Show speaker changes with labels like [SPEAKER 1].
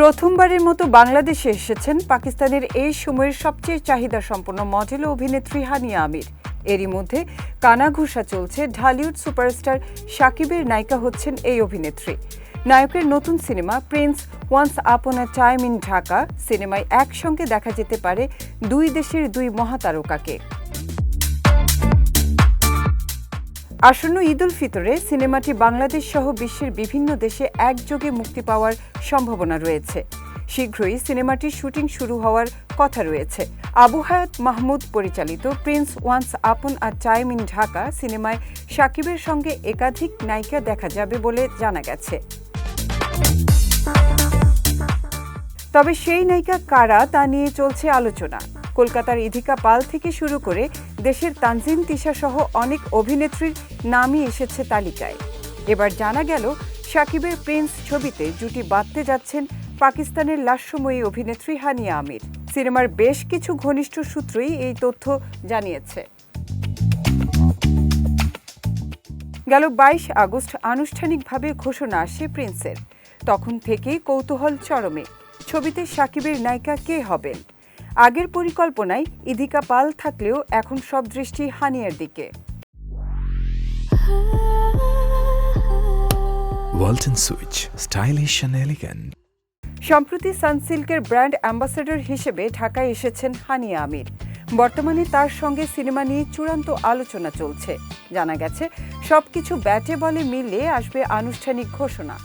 [SPEAKER 1] প্রথমবারের মতো বাংলাদেশে এসেছেন পাকিস্তানের এই সময়ের সবচেয়ে চাহিদা সম্পন্ন মডেল অভিনেত্রী হানিয়া আমির। এরই মধ্যে কানাঘুষা চলছে ঢালিউড সুপারস্টার সাকিবের নায়িকা হচ্ছেন এই অভিনেত্রী। নায়কের নতুন cinema Prince once upon a time in Dhaka, সিনেমায় একসঙ্গে দেখা যেতে পারে দুই দেশের দুই মহাতারকাকে। আসন্ন ঈদ উল ফিতরে সিনেমাটি বাংলাদেশ সহ বিশ্বের বিভিন্ন দেশে একযোগে মুক্তি পাওয়ার সম্ভাবনা রয়েছে। শীঘ্রই সিনেমাটির শুটিং শুরু হওয়ার কথা রয়েছে। আবু হায়াত মাহমুদ পরিচালিত Prince once upon a time in Dhaka সিনেমায় সাকিবের সঙ্গে একাধিক নায়িকা দেখা যাবে বলে জানা গেছে। তবে সেই নায়িকা কারা তা নিয়ে চলছে আলোচনা। কলকাতার ইধিকা পাল থেকে শুরু করে দেশের তানজিম তিশা সহ অনেক অভিনেত্রীর নামই এসেছে তালিকায়। এবার জানা গেল, সাকিবের প্রিন্স ছবিতে জুটি বাঁধতে যাচ্ছেন পাকিস্তানের লাস্যময়ী অভিনেত্রী হানিয়া আমির। সিনেমার বেশ কিছু ঘনিষ্ঠ সূত্রই এই তথ্য জানিয়েছে। গেল বাইশ আগস্ট আনুষ্ঠানিকভাবে ঘোষণা আসে প্রিন্সের। তখন থেকেই কৌতূহল চরমে। ছবিতে সাকিবের নায়িকা কে হবেন? আগের পরিকল্পনায় ইধিকা পাল থাকলেও এখন সব দৃষ্টি হানিয়ার দিকে।
[SPEAKER 2] Elegant.
[SPEAKER 1] সম্প্রতি সানসিল্কের ব্র্যান্ড অ্যাম্বাসেডর হিসেবে ঢাকায় এসেছেন হানিয়া আমির। বর্তমানে তার সঙ্গে সিনেমা নিয়ে চূড়ান্ত আলোচনা চলছে। জানা গেছে সবকিছু ব্যাটে বলে মিলিয়ে আসবে আনুষ্ঠানিক ঘোষণা।